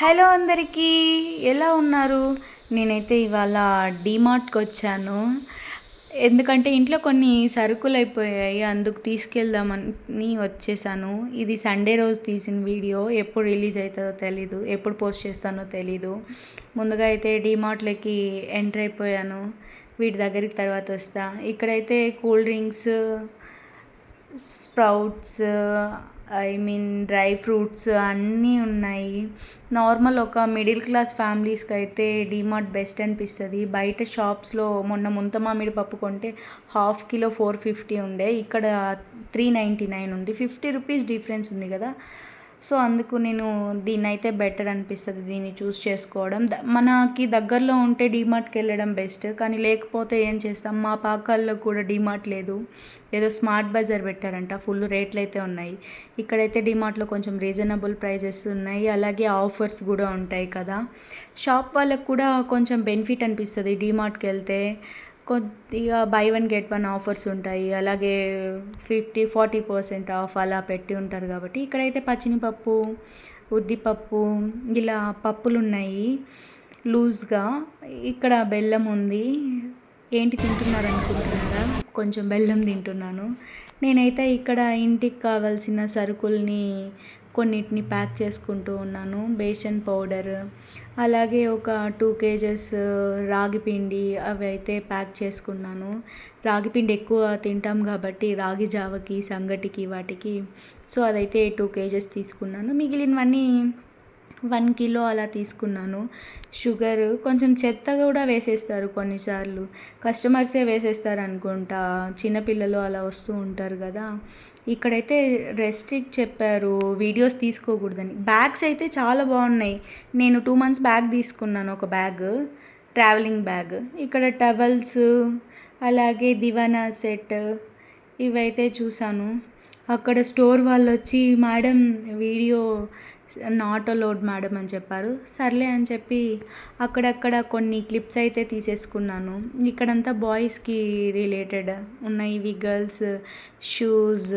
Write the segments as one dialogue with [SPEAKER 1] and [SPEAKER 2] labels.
[SPEAKER 1] Hello అందరికీ ఎలా ఉన్నారు? నేనైతే ఇవాళ డీమార్ట్కి వచ్చాను. ఎందుకంటే ఇంట్లో కొన్ని సరుకులు అయిపోయాయి అందుకు తీసుకెళ్దామని వచ్చేసాను. ఇది సండే రోజు తీసిన వీడియో ఎప్పుడు రిలీజ్ అవుతుందో తెలీదు ఎప్పుడు పోస్ట్ చేస్తానో తెలీదు. ముందుగా అయితే డీమార్ట్లోకి ఎంటర్ అయిపోయాను. వీటి దగ్గరికి తర్వాత వస్తా. ఇక్కడైతే cool drinks sprouts I mean dry fruits అన్నీ ఉన్నాయి. నార్మల్ ఒక మిడిల్ క్లాస్ ఫ్యామిలీస్కి అయితే డీమార్ట్ బెస్ట్ అనిపిస్తుంది. బయట షాప్స్లో మొన్న ముంత మామిడి పప్పు కొంటే హాఫ్ కిలో ఫోర్ ఫిఫ్టీ ఉండే. ఇక్కడ త్రీ నైంటీ నైన్ ఉంది. ఫిఫ్టీ రూపీస్ డిఫరెన్స్ ఉంది కదా. సో అందుకు నేను దీన్ని అయితే బెటర్ అనిపిస్తుంది దీన్ని చూస్ చేసుకోవడం. మనకి దగ్గరలో ఉంటే డీమార్ట్కి వెళ్ళడం బెస్ట్ కానీ లేకపోతే ఏం చేస్తాం మా పాకాల్లో కూడా డీమార్ట్ లేదు. ఏదో స్మార్ట్ బజార్ పెట్టారంట ఫుల్ రేట్లు అయితే ఉన్నాయి. ఇక్కడైతే డీమార్ట్లో కొంచెం రీజనబుల్ ప్రైజెస్ ఉన్నాయి అలాగే ఆఫర్స్ కూడా ఉంటాయి కదా. షాప్ వాళ్ళకు కూడా కొంచెం బెనిఫిట్ అనిపిస్తుంది డీమార్ట్కి వెళ్తే కొద్దిగా buy one get one offers ఉంటాయి. అలాగే ఫిఫ్టీ ఫార్టీ పర్సెంట్ ఆఫ్ అలా పెట్టి ఉంటారు కాబట్టి ఇక్కడైతే పచ్చినిపప్పు ఉద్దిపప్పు ఇలా పప్పులు ఉన్నాయి. లూజ్గా ఇక్కడ బెల్లం ఉంది. ఏంటి తింటున్నారు అనుకుంటున్నారా? కొంచెం బెల్లం తింటున్నాను. నేనైతే ఇక్కడ ఇంటికి కావాల్సిన సరుకుల్ని కొన్నిటిని ప్యాక్ చేసుకుంటూ ఉన్నాను. బేషన్ పౌడర్ అలాగే ఒక టూ కేజెస్ రాగి పిండి అవి అయితే ప్యాక్ చేసుకున్నాను. రాగి పిండి ఎక్కువ తింటాం కాబట్టి రాగి జావకి సంగటికి వాటికి. సో అదైతే టూ కేజెస్ తీసుకున్నాను. మిగిలినవన్నీ వన్ కిలో అలా తీసుకున్నాను. షుగర్ కొంచెం చెత్త కూడా వేసేస్తారు కొన్నిసార్లు. కస్టమర్సే వేసేస్తారు అనుకుంటా చిన్నపిల్లలు అలా వస్తూ ఉంటారు కదా. ఇక్కడైతే రెస్ట్రిక్ట్ చెప్పారు. వీడియోస్ తీసుకోకూడదని. బ్యాగ్స్ అయితే చాలా బాగున్నాయి. నేను టూ మంత్స్ బ్యాగ్ తీసుకున్నాను ఒక బ్యాగ్. Travelling bag. ఇక్కడ టవల్స్ అలాగే దివానా సెట్ ఇవైతే చూశాను. అక్కడ స్టోర్ వాళ్ళు వచ్చి madam video not allowed madam అని చెప్పారు. సర్లే అని చెప్పి అక్కడక్కడ కొన్ని క్లిప్స్ అయితే తీసేసుకున్నాను. ఇక్కడంతా బాయ్స్కి రిలేటెడ్ ఉన్నాయి. ఇవి గర్ల్స్ షూస్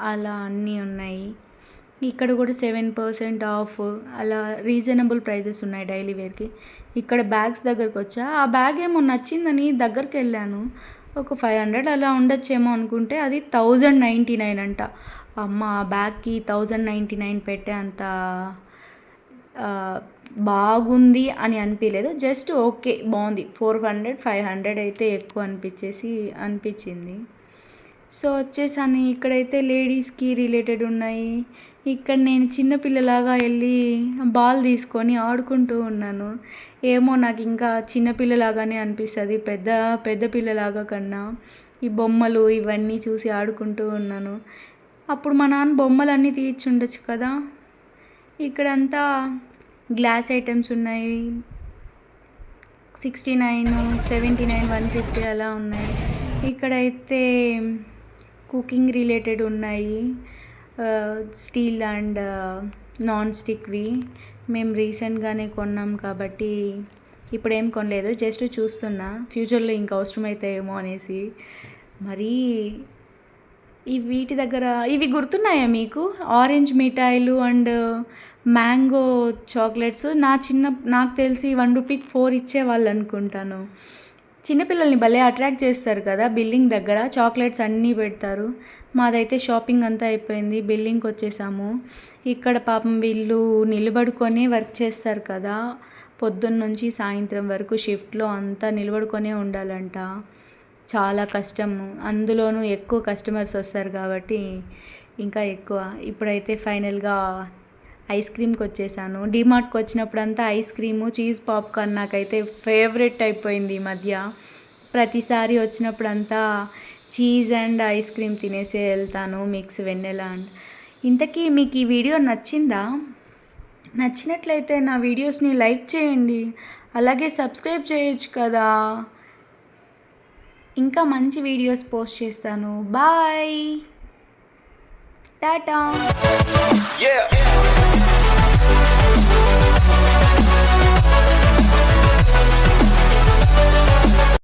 [SPEAKER 1] అలా అన్నీ ఉన్నాయి. ఇక్కడ కూడా సెవెన్ పర్సెంట్ ఆఫ్ అలా రీజనబుల్ ప్రైజెస్ ఉన్నాయి డైలీ వేర్కి. ఇక్కడ బ్యాగ్స్ దగ్గరకు వచ్చా ఆ బ్యాగ్ ఏమో నచ్చిందని దగ్గరికి వెళ్ళాను. ఒక ఫైవ్ హండ్రెడ్ అలా ఉండొచ్చేమో అనుకుంటే అది థౌజండ్ నైంటీ నైన్ అంట. అమ్మ ఆ బ్యాగ్కి థౌజండ్ నైంటీ నైన్ పెట్టే అంత బాగుంది అని అనిపించలేదు జస్ట్ ఓకే బాగుంది. ఫోర్ హండ్రెడ్ ఫైవ్ హండ్రెడ్ అయితే ఎక్కువ అనిపించేసి అనిపించింది. సో వచ్చేసాను. ఇక్కడైతే లేడీస్కి రిలేటెడ్ ఉన్నాయి. ఇక్కడ నేను చిన్నపిల్లలాగా వెళ్ళి బాల్ తీసుకొని ఆడుకుంటూ ఉన్నాను. ఏమో నాకు ఇంకా చిన్నపిల్లలాగానే అనిపిస్తుంది. పెద్ద పెద్ద పిల్లలాగా కన్నా ఈ బొమ్మలు ఇవన్నీ చూసి ఆడుకుంటూ ఉన్నాను. అప్పుడు మా నాన్న బొమ్మలన్నీ తీర్చుండొచ్చు కదా? ఇక్కడంతా గ్లాస్ ఐటమ్స్ ఉన్నాయి. Sixty nine seventy nine one fifty అలా ఉన్నాయి. ఇక్కడైతే కుకింగ్ రిలేటెడ్ ఉన్నాయి. స్టీల్ అండ్ నాన్ స్టిక్వి. మేము రీసెంట్గానే కొన్నాం కాబట్టి ఇప్పుడేం కొనలేదు. జస్ట్ చూస్తున్నా. ఫ్యూచర్లో ఇంకా అవసరమైతాయేమో అనేసి. మరీ ఈ వీటి దగ్గర ఇవి గుర్తున్నాయా మీకు? ఆరెంజ్ మిఠాయిలు అండ్ మ్యాంగో చాక్లెట్స్. నా చిన్న నాకు తెలిసి వన్ రూపీకి ఫోర్ ఇచ్చేవాళ్ళు అనుకుంటాను. చిన్నపిల్లల్ని భలే అట్రాక్ట్ చేస్తారు కదా బిల్డింగ్ దగ్గర. చాక్లెట్స్ అన్నీ పెడతారు. మాదైతే షాపింగ్ అంతా అయిపోయింది. బిల్డింగ్కి వచ్చేసాము ఇక్కడ పాపం వీళ్ళు నిలబడుకొని వర్క్ చేస్తారు కదా. పొద్దున్న నుంచి సాయంత్రం వరకు షిఫ్ట్లో అంతా నిలబడుకొనే ఉండాలంట. చాలా కష్టము అందులోనూ ఎక్కువ కస్టమర్స్ వస్తారు కాబట్టి ఇంకా ఎక్కువ. ఇప్పుడైతే ఫైనల్గా ఐస్ క్రీమ్కి వచ్చేసాను. డిమార్ట్కి వచ్చినప్పుడంతా ఐస్ క్రీము చీజ్ పాప్కార్న్ నాకైతే ఫేవరెట్ అయిపోయింది ఈ మధ్య. ప్రతిసారి వచ్చినప్పుడంతా చీజ్ అండ్ ఐస్ క్రీమ్ తినేసే వెళ్తాను మిక్స్ వెన్నెల అండ్. ఇంతకీ మీకు ఈ వీడియో నచ్చిందా? నచ్చినట్లయితే నా వీడియోస్ని లైక్ చేయండి. అలాగే సబ్స్క్రైబ్ చేయొచ్చు కదా. ఇంకా మంచి వీడియోస్ పోస్ట్ చేస్తాను. బాయ్!
[SPEAKER 2] Ta-da.